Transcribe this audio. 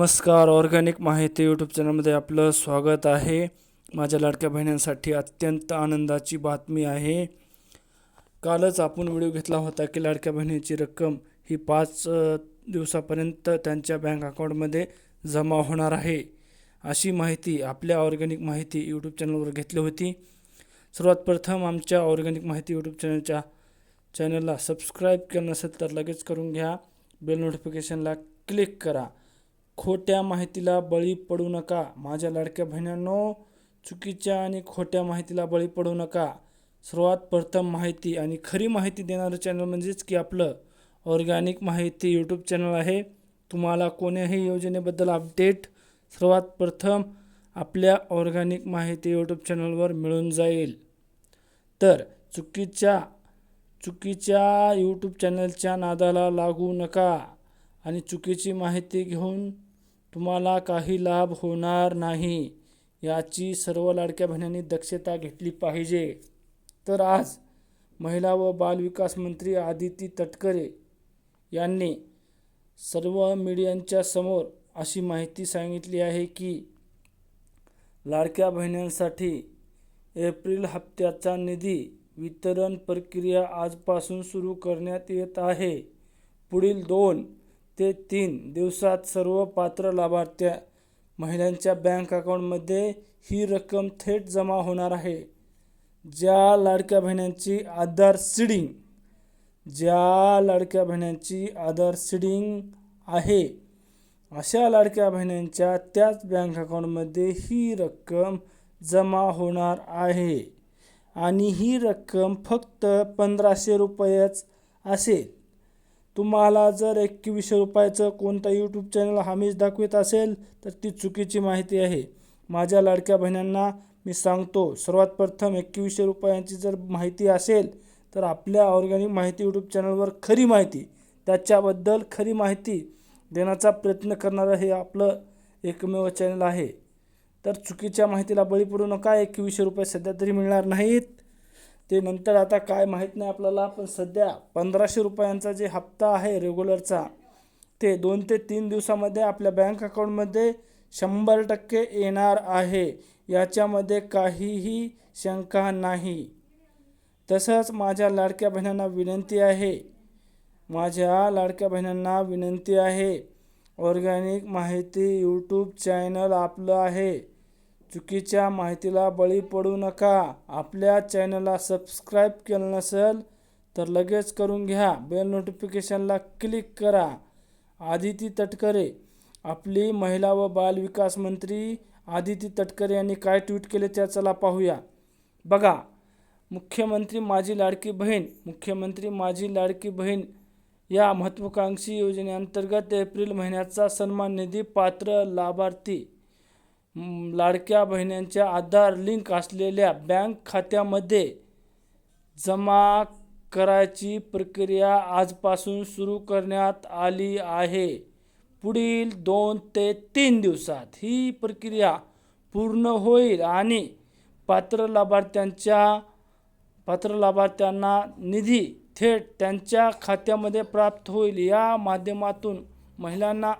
नमस्कार ऑर्गॅनिक माहिती यूट्यूब चॅनलमध्ये आपलं स्वागत आहे. माझ्या लाडक्या बहिणींसाठी अत्यंत आनंदाची बातमी आहे. कालच आपण व्हिडिओ घेतला होता की लाडक्या बहिणीची रक्कम ही पाच दिवसापर्यंत त्यांच्या बँक अकाउंटमध्ये जमा होणार आहे. अशी माहिती आपल्या ऑर्गॅनिक माहिती यूट्यूब चॅनलवर घेतली होती. सर्वात प्रथम आमच्या ऑर्गॅनिक माहिती यूट्यूब चॅनलच्या चॅनलला सबस्क्राईब केलं नसेल तर लगेच करून घ्या. बेल नोटिफिकेशनला क्लिक करा. खोट्या माहितीला बळी पडू नका. माझ्या लाडक्या बहिणांनो चुकीच्या आणि खोट्या माहितीला बळी पडू नका. सर्वात प्रथम माहिती आणि खरी माहिती देणारं चॅनल म्हणजेच की आपलं ऑर्गॅनिक माहिती यूट्यूब चॅनल आहे. तुम्हाला कोण्याही योजनेबद्दल अपडेट सर्वात प्रथम आपल्या ऑर्गॅनिक माहिती यूट्यूब चॅनलवर मिळून जाईल. तर चुकीच्या चुकीच्या यूट्यूब चॅनलच्या नादाला लागू नका आणि चुकीची माहिती घेऊन तुम्हाला काही लाभ होणार नाही. याची सर्व लाडक्या बहिणींनी दक्षता घेतली पाहिजे. तर आज महिला व बालविकास मंत्री आदिती तटकरे यांनी सर्व मीडियांच्या समोर अशी माहिती सांगितली आहे की लाडक्या बहिणींसाठी एप्रिल हप्त्याचा निधी वितरण प्रक्रिया आजपासून सुरू करण्यात येत आहे. पुढील दोन ते तीन दिवसात सर्व पात्र लाभार्थ्या महिलांच्या बँक अकाउंटमध्ये ही रक्कम थेट जमा होणार आहे. ज्या लाडक्या बहिणींची आधार सीडिंग ज्या लाडक्या बहिणींची आधार सीडिंग आहे अशा लाडक्या बहिणींच्या त्याच बँक अकाउंटमध्ये ही रक्कम जमा होणार आहे. आणि ही रक्कम फक्त पंधराशे रुपयेच असेल. तुम्हाला जर एकवीसशे रुपयाचं कोणता यूट्यूब चॅनल हमीच दाखवित असेल तर ती चुकीची माहिती आहे. माझ्या लाडक्या बहिणींना मी सांगतो सर्वात प्रथम एकवीसशे रुपयांची जर माहिती असेल तर आपल्या ऑर्गॅनिक माहिती यूट्यूब चॅनलवर खरी माहिती त्याच्याबद्दल खरी माहिती देण्याचा प्रयत्न करणारं हे आपलं एकमेव चॅनल आहे. तर चुकीच्या माहितीला बळी पडू नका एकवीसशे रुपये सध्या तरी मिळणार नाहीत. ते नंतर आता काय माहीत नाही आपल्याला पण सध्या पंधराशे रुपयांचा जे हप्ता आहे रेग्युलरचा ते दोन ते तीन दिवसामध्ये आपल्या बँक अकाउंटमध्ये शंभर टक्के येणार आहे. याच्यामध्ये काहीही शंका नाही. तसंच माझ्या लाडक्या बहिणींना विनंती आहे. माझ्या लाडक्या बहिणींना विनंती आहे. ऑर्गॅनिक माहिती यूट्यूब चॅनल आपलं आहे. चुकीच्या माहितीला बळी पडू नका. आपल्या चॅनलला सबस्क्राईब केलं नसेल तर लगेच करून घ्या. बेल नोटिफिकेशनला क्लिक करा. आदिती तटकरे आपली महिला व बाल विकास मंत्री आदिती तटकरे यांनी काय ट्विट केले त्या चला पाहूया. बघा मुख्यमंत्री माझी लाडकी बहीण मुख्यमंत्री माझी लाडकी बहीण या महत्त्वाकांक्षी योजनेअंतर्गत एप्रिल महिन्याचा सन्मान निधी पात्र लाभार्थी लाडक्या बहिणींच्या आधार लिंक असलेल्या बँक खात्यामध्ये जमा करायची प्रक्रिया आजपासून सुरू करण्यात आली आहे. पुढील दोन ते तीन दिवसात ही प्रक्रिया पूर्ण होईल आणि पात्र लाभार्थ्यांच्या पात्र लाभार्थ्यांना निधी थेट त्यांच्या खात्यामध्ये प्राप्त होईल. या माध्यमातून महिलांना